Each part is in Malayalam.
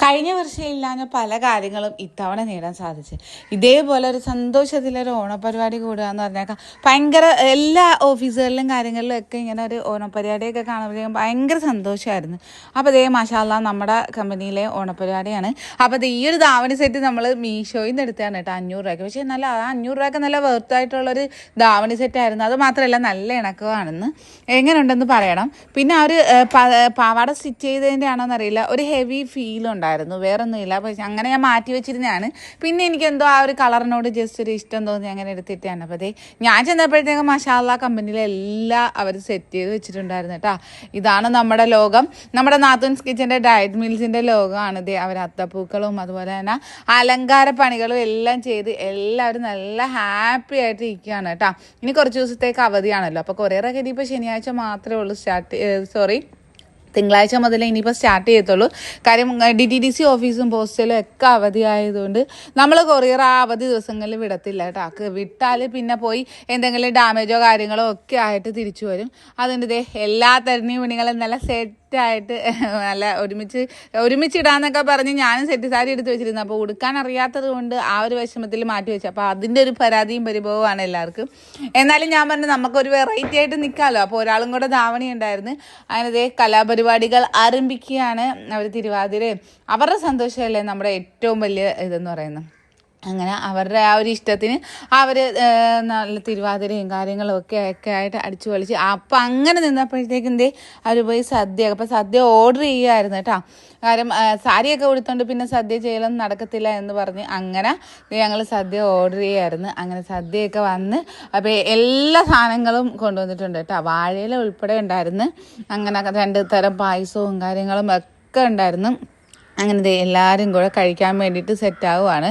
കഴിഞ്ഞ വർഷം ഇല്ലാഞ്ഞ പല കാര്യങ്ങളും ഇത്തവണ നേടാൻ സാധിച്ചു. ഇതേപോലെ ഒരു സന്തോഷത്തിലൊരു ഓണപരിപാടി കൂടുക എന്ന് പറഞ്ഞേക്കാം ഭയങ്കര എല്ലാ ഓഫീസുകളിലും കാര്യങ്ങളിലും ഒക്കെ ഇങ്ങനെ ഒരു ഓണപരിപാടിയൊക്കെ കാണുമ്പോഴേക്കും ഭയങ്കര സന്തോഷമായിരുന്നു. അപ്പോൾ ഇതേ മാഷാല്ല നമ്മുടെ കമ്പനിയിലെ ഓണപരിപാടിയാണ്. അപ്പോൾ ഈ ഒരു ധാവണി സെറ്റ് നമ്മൾ മീഷോയിൽ നിന്ന് എടുത്തതാണ് കേട്ടോ അഞ്ഞൂറ് രൂപയ്ക്ക്. പക്ഷേ നല്ല ആ അഞ്ഞൂറ് രൂപയ്ക്ക് നല്ല വെർത്തായിട്ടുള്ളൊരു ധാവണി സെറ്റായിരുന്നു അത് മാത്രമല്ല നല്ല ഇണക്കമാണെന്ന്. എങ്ങനെയുണ്ടെന്ന് പറയണം. പിന്നെ ആ ഒരു പാവാട സ്റ്റിച്ച് ചെയ്തതിന്റെ ആണോ എന്നറിയില്ല ഒരു ഹെവി ഫീൽ ഉണ്ടായിരുന്നു. വേറെ ഒന്നുമില്ല പക്ഷെ അങ്ങനെ ഞാൻ മാറ്റി വെച്ചിരുന്നതാണ്. പിന്നെ എനിക്ക് എന്തോ ആ ഒരു കളറിനോട് ജസ്റ്റ് ഒരു ഇഷ്ടം തോന്നി അങ്ങനെ എടുത്തിട്ടാണ്. അപ്പോൾ അതേ ഞാൻ ചെന്നപ്പോഴത്തേക്കും മഷാല കമ്പനിയിലെ എല്ലാം അവർ സെറ്റ് ചെയ്ത് വെച്ചിട്ടുണ്ടായിരുന്നു കേട്ടോ. ഇതാണ് നമ്മുടെ ലോകം. നമ്മുടെ നാത്തൂൻസ് കിച്ചന്റെ ഡയറ്റ് മീൽസിന്റെ ലോകമാണ് ഇതേ അവർ അത്തപ്പൂക്കളും അതുപോലെ തന്നെ അലങ്കാര പണികളും എല്ലാം ചെയ്ത് എല്ലാവരും നല്ല ഹാപ്പി ആയിട്ട് ഇരിക്കുകയാണ് കേട്ടോ. ഇനി കുറച്ച് ദിവസത്തേക്ക് അവധിയാണല്ലോ. അപ്പോൾ കൊറിയറൊക്കെ ഇനിയിപ്പോൾ ശനിയാഴ്ച മാത്രമേ ഉള്ളൂ സ്റ്റാർട്ട് സോറി തിങ്കളാഴ്ച മുതൽ ഇനിയിപ്പോൾ സ്റ്റാർട്ട് ചെയ്യത്തുള്ളൂ. കാര്യം ഡി ടി ഡി സി ഓഫീസും പോസ്റ്റലും ഒക്കെ അവധിയായതുകൊണ്ട് നമ്മൾ കൊറിയർ ആ അവധി ദിവസങ്ങളിൽ വിടത്തില്ല കേട്ടോ. വിട്ടാൽ പിന്നെ പോയി എന്തെങ്കിലും ഡാമേജോ കാര്യങ്ങളോ ഒക്കെ ആയിട്ട് തിരിച്ചു വരും. അതുകൊണ്ട് ദേ എല്ലാ തരുണി വിണികളും നല്ല സെറ്റ് ആയിട്ട് നല്ല ഒരുമിച്ച് ഒരുമിച്ച് ഇടാന്നൊക്കെ പറഞ്ഞ് ഞാനും സെറ്റ് സാരി എടുത്ത് വെച്ചിരുന്നു. അപ്പോൾ ഉടുക്കാൻ അറിയാത്തത് കൊണ്ട് ആ ഒരു വിഷമത്തിൽ മാറ്റി വെച്ചു. അപ്പോൾ അതിന്റെ ഒരു പരാതിയും പരിഭവമാണ് എല്ലാവർക്കും. എന്നാലും ഞാൻ പറഞ്ഞു നമുക്കൊരു വെറൈറ്റി ആയിട്ട് നിൽക്കാമല്ലോ അപ്പോൾ ഒരാളും കൂടെ ധാവണി ഉണ്ടായിരുന്നു. അങ്ങനെ കലാപരിപാടികൾ ആരംഭിക്കുകയാണ് അവർ തിരുവാതിരയും. അവരുടെ സന്തോഷമല്ലേ നമ്മുടെ ഏറ്റവും വലിയ ഇതെന്ന് പറയുന്നത്? അങ്ങനെ അവരുടെ ആ ഒരു ഇഷ്ടത്തിന് അവർ നല്ല തിരുവാതിരയും കാര്യങ്ങളും ഒക്കെ ഒക്കെ ആയിട്ട് അടിച്ചു പൊളിച്ച്. അപ്പം അങ്ങനെ നിന്നപ്പോഴത്തേക്കും എന്തേ അവർ പോയി സദ്യ അപ്പം സദ്യ ഓർഡർ ചെയ്യുമായിരുന്നു കേട്ടോ. കാരണം സാരിയൊക്കെ കൊടുത്തോണ്ട് പിന്നെ സദ്യ ചെയ്യലൊന്നും നടക്കത്തില്ല എന്ന് പറഞ്ഞ് അങ്ങനെ ഞങ്ങൾ സദ്യ ഓർഡർ ചെയ്യായിരുന്നു അങ്ങനെ സദ്യയൊക്കെ വന്ന് അപ്പോൾ എല്ലാ സാധനങ്ങളും കൊണ്ടുവന്നിട്ടുണ്ട് കേട്ടോ. വാഴയില ഉൾപ്പെടെ ഉണ്ടായിരുന്നു. അങ്ങനെ രണ്ട് തരം പായസവും കാര്യങ്ങളും ഒക്കെ ഉണ്ടായിരുന്നു. അങ്ങനെ എല്ലാവരും കൂടെ കഴിക്കാൻ വേണ്ടിയിട്ട് സെറ്റാവുകയാണ്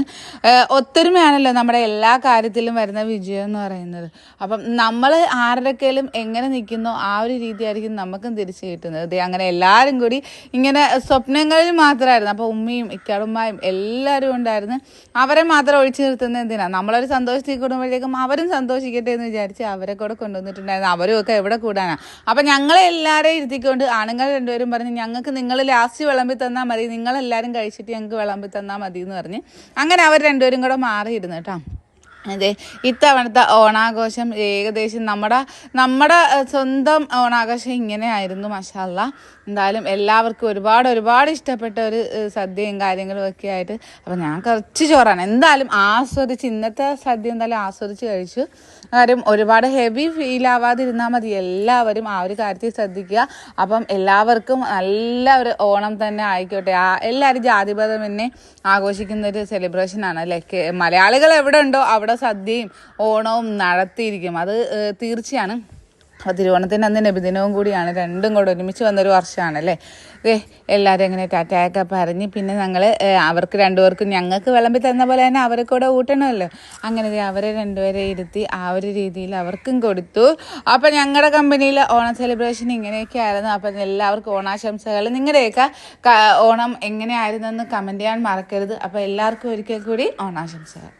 ഒത്തൊരുമയാണല്ലോ നമ്മുടെ എല്ലാ കാര്യത്തിലും വരുന്ന വിജയം എന്ന് പറയുന്നത്. അപ്പം നമ്മൾ ആരുടെക്കേലും എങ്ങനെ നിൽക്കുന്നോ ആ ഒരു രീതിയായിരിക്കും നമുക്കും തിരിച്ചു കിട്ടുന്നത്. അങ്ങനെ എല്ലാവരും കൂടി ഇങ്ങനെ സ്വപ്നങ്ങളിൽ മാത്രമായിരുന്നു അപ്പോൾ ഉമ്മയും ഇക്കടുമ്മായും എല്ലാവരും ഉണ്ടായിരുന്നു. അവരെ മാത്രം ഒഴിച്ചു നിർത്തുന്ന എന്തിനാണ് നമ്മളൊരു സന്തോഷത്തിൽ കൂടുമ്പോഴേക്കും അവരും സന്തോഷിക്കട്ടെ എന്ന് വിചാരിച്ച് അവരെ കൂടെ കൊണ്ടുവന്നിട്ടുണ്ടായിരുന്നു. അവരും ഒക്കെ എവിടെ കൂടാനാണ് അപ്പം ഞങ്ങളെ എല്ലാവരെയും ഇരുത്തിക്കൊണ്ട് ആണുങ്ങൾ രണ്ടുപേരും പറഞ്ഞ് ഞങ്ങൾക്ക് നിങ്ങൾ ലാസ്റ്റ് വിളമ്പി തന്നാൽ മതി. നിങ്ങളെല്ലാവരും കഴിച്ചിട്ട് ഞങ്ങൾക്ക് വിളമ്പി തന്നാൽ മതി എന്ന് പറഞ്ഞ്. അങ്ങനെ അവർ രണ്ടുപേരും കൂടെ മാറിയിരുന്നു കേട്ടോ. അതെ ഇത്തവണത്തെ ഓണാഘോഷം ഏകദേശം നമ്മുടെ നമ്മുടെ സ്വന്തം ഓണാഘോഷം ഇങ്ങനെ ആയിരുന്നു മഷാല്ല എന്തായാലും എല്ലാവർക്കും ഒരുപാട് ഒരുപാട് ഇഷ്ടപ്പെട്ട ഒരു സദ്യയും കാര്യങ്ങളും ഒക്കെ ആയിട്ട്. അപ്പം ഞാൻ കുറച്ച് ചോറാണ്. എന്തായാലും ആസ്വദിച്ച് ഇന്നത്തെ സദ്യ എന്തായാലും ആസ്വദിച്ച് കഴിച്ചു. കാര്യം ഒരുപാട് ഹെവി ഫീൽ ആവാതിരുന്നാൽ മതി. എല്ലാവരും ആ ഒരു കാര്യത്തിൽ ശ്രദ്ധിക്കുക. അപ്പം എല്ലാവർക്കും നല്ല ഒരു ഓണം തന്നെ ആയിക്കോട്ടെ. ആ എല്ലാവരും ജാതിപഥം തന്നെ ആഘോഷിക്കുന്ന ഒരു സെലിബ്രേഷൻ ആണ് അല്ലേ? മലയാളികൾ എവിടെ ഉണ്ടോ അവിടെ സദ്യയും ഓണവും നടത്തിയിരിക്കും. അത് തീർച്ചയാണ്. അപ്പോൾ തിരുവോണത്തിന്റെ അന്ന് നബിദിനവും കൂടിയാണ്. രണ്ടും കൂടെ ഒരുമിച്ച് വന്നൊരു വർഷമാണല്ലേ ദേ എല്ലാവരും ഇങ്ങനെ ടാറ്റയൊക്കെ പറഞ്ഞ് പിന്നെ ഞങ്ങൾ അവർക്ക് രണ്ടുപേർക്കും ഞങ്ങൾക്ക് വിളമ്പി തന്ന പോലെ തന്നെ അവരെ കൂടെ ഊട്ടണമല്ലോ. അങ്ങനെ അവരെ രണ്ടുപേരെ ഇരുത്തി ആ ഒരു രീതിയിൽ അവർക്കും കൊടുത്തു. അപ്പോൾ ഞങ്ങളുടെ കമ്പനിയിൽ ഓണം സെലിബ്രേഷൻ ഇങ്ങനെയൊക്കെ ആയിരുന്നു അപ്പം എല്ലാവർക്കും ഓണാശംസകൾ നിങ്ങളുടെയൊക്കെ ഓണം എങ്ങനെയായിരുന്നെന്ന് കമന്റ് ചെയ്യാൻ മറക്കരുത്. അപ്പോൾ എല്ലാവർക്കും ഒരിക്കൽ കൂടി ഓണാശംസകൾ.